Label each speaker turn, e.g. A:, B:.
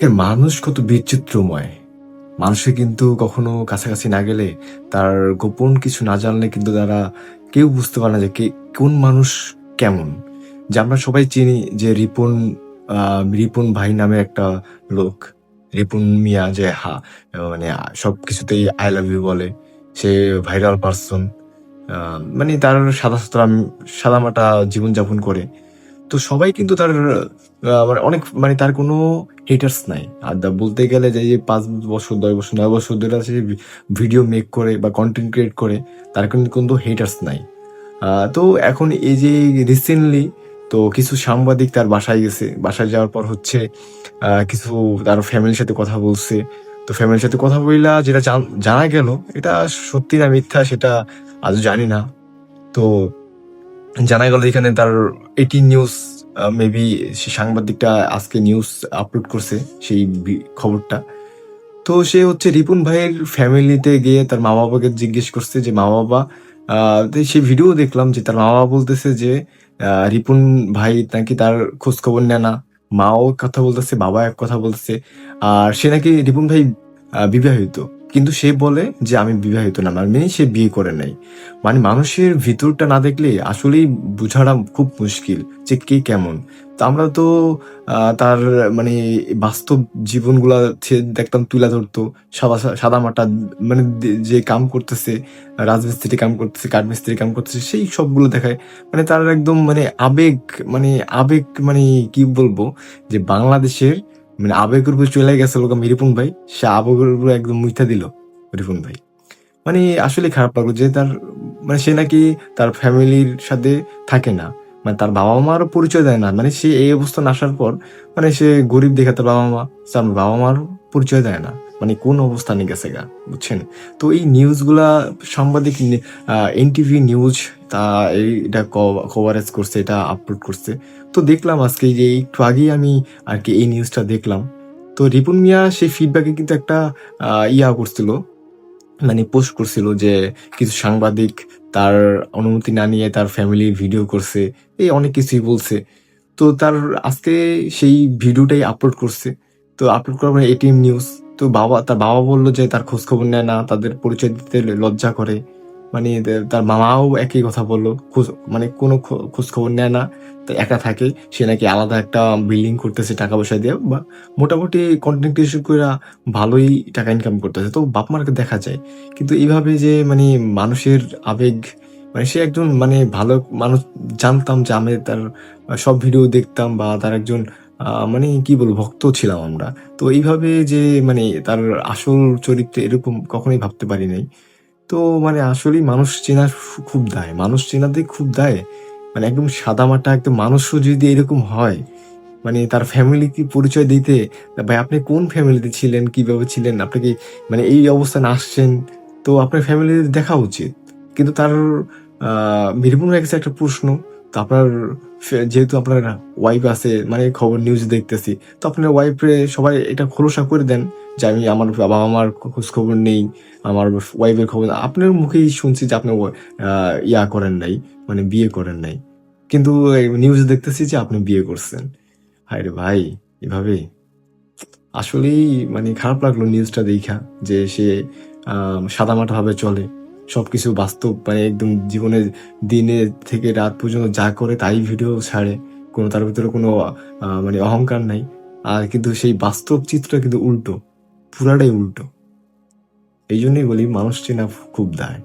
A: এর মানুষ কত বিচিত্রময়। মানুষে কিন্তু কখনো কাছাকাছি না গেলে তার গোপন কিছু না জানলে কিন্তু তারা কেউ বুঝতে পারে না যে কে, কোন মানুষ কেমন। যে আমরা সবাই চিনি যে রিপন রিপন ভাই নামে একটা লোক। রিপন মিয়া যে হা মানে সব কিছুতেই আই লাভ ইউ বলে। সে ভাইরাল পার্সন মানে তার সাদা সাদা সাদা মাটা জীবনযাপন করে। তো সবাই কিন্তু তার মানে অনেক মানে তার কোনো হেটার্স নাই। আর বলতে গেলে যে এই পাঁচ বছর, দশ বছর, নয় বছর ধরে সে ভিডিও মেক করে বা কন্টেন্ট ক্রিয়েট করে, তার কিন্তু কিন্তু হেটার্স নাই। তো এখন এই যে রিসেন্টলি তো কিছু সাংবাদিক তার বাসায় গেছে। বাসায় যাওয়ার পর হচ্ছে কিছু তার ফ্যামিলির সাথে কথা বলছে। তো ফ্যামিলির সাথে কথা বললা যেটা জান- গেল, এটা সত্যি না মিথ্যা সেটা আজও জানি না। তো জানা গেল এখানে তার এটি নিউজ মেবি সে সাংবাদিকটা আজকে নিউজ আপলোড করছে, সেই খবরটা। তো সে হচ্ছে রিপুন ভাইয়ের ফ্যামিলিতে গিয়ে তার মা বাবাকে জিজ্ঞেস করছে যে মা বাবা সেই ভিডিও দেখলাম যে তার মা বাবা বলতেছে যে রিপুন ভাই নাকি তার খোঁজ খবর নেয় না। মাও কথা বলতেছে, বাবা এক কথা বলতেছে। আর সে নাকি রিপুন ভাই বিবাহিত। কিন্তু সে বলে যে আমি বিবাহিত না মানে সে বিয়ে করে নাই। মানে মানুষের ভিতরটা না দেখলে আসলেই বোঝাটা খুব মুশকিল যে কে কেমন। তো আমরা তো তার মানে বাস্তব জীবনগুলা দেখতাম তুলে ধরতো, সাদা সাদা মাটা মানে যে কাম করতেছে, রাজমিস্ত্রি কাম করতেছে, কাঠমিস্ত্রি কাম করতেছে, সেই সবগুলো দেখায়। মানে তার একদম মানে আবেগ মানে আবেগ মানে কি বলব, যে বাংলাদেশের মানে আবেগের উপর চলে গেছে লোক রিপুন ভাই, সে আবেগের উপর একদম মুইথা দিল রিপুন ভাই। মানে আসলে খারাপ লাগল যে তার মানে সে নাকি তার ফ্যামিলির সাথে থাকে না মানে তার বাবা মারও পরিচয় দেয় না মানে সে এই অবস্থান আসার পর মানে সে গরিব দেখে তার বাবা মা তার বাবা মার পরিচয় দেয় না। মানে কোন অবস্থানে গেছে গা, বুঝছেন? তো এই নিউজগুলা সাংবাদিক এনটিভি নিউজ, তা এটা কভারেজ করছে, এটা আপলোড করছে। তো দেখলাম আজকে যে একটু আগেই আমি আর কি এই নিউজটা দেখলাম। তো রিপুন মিয়া সেই ফিডব্যাকে কিন্তু একটা ইয়া করছিল মানে পোস্ট করছিল যে কিছু সাংবাদিক তার অনুমতি না নিয়ে তার ফ্যামিলির ভিডিও করছে, এই অনেক কিছুই বলছে। তো তার আজকে সেই ভিডিওটাই আপলোড করছে। তো আপলোড করার এটিএম নিউজ তো বাবা, তার বাবা বলল যে তার খোঁজ খবর নেয় না, তাদের পরিচয় দিতে লজ্জা করে। মানে তার মামাও একই কথা বলল, খোঁজ মানে কোনো খো- খোঁজ খবর নেয় না, তো একা থাকে। সে নাকি আলাদা একটা বিল্ডিং করতেছে টাকা পয়সা দিয়ে, বা মোটামুটি কন্টেন্ট করে ভালোই টাকা ইনকাম করতেছে। তো বাপ মারকে দেখা যায়। কিন্তু এইভাবে যে মানে মানুষের আবেগ মানে সে একজন মানে ভালো মানুষ, জানতাম যে আমি তার সব ভিডিও দেখতাম, বা তার একজন মানে কি বলব, ভক্ত ছিলাম আমরা। তো এইভাবে যে মানে তার আসল চরিত্র এরকম কখনোই ভাবতে পারি নাই। তো মানে আসলেই মানুষ চেনা খুব দায়। মানুষ চেনাতে খুব দায়। মানে একদম সাদামাটা, একদম মানুষও যদি এরকম হয় মানে তার ফ্যামিলি কি পরিচয় দিতে ভাই আপনি কোন ফ্যামিলিতে ছিলেন, কীভাবে ছিলেন আপনাকে মানে এই অবস্থানে আসছেন? তো আপনার ফ্যামিলি দেখা উচিত। কিন্তু তার, আহ বীরভূম কাছে একটা প্রশ্ন। আপনার যেহেতু আপনার ওয়াইফ আছে মানে খবর নিউজ দেখতেছি, তো আপনার ওয়াইফে সবাই এটা খোলসা করে দেন যে আমি আমার বাবা আমার খোঁজ খবর নেই, আমার ওয়াইফের খবর আপনার মুখেই শুনছি যে আপনি ইয়া করেন নাই মানে বিয়ে করেন নাই। কিন্তু নিউজ দেখতেছি যে আপনি বিয়ে করছেন। হায় রে ভাই, এভাবে? আসলেই মানে খারাপ লাগল নিউজটা দেখা, যে সে সাদামাটা ভাবে চলে সবকিছু বাস্তব মানে একদম জীবনের দিনে থেকে রাত পর্যন্ত যা করে তাই ভিডিও ছাড়ে। কোনো তার ভিতরে কোনো মানে অহংকার নাই। আর কিন্তু সেই বাস্তব চিত্র কিন্তু উল্টো, পুরাটাই উল্টো। এই জন্যই বলি মানুষ চেনা খুব দায়।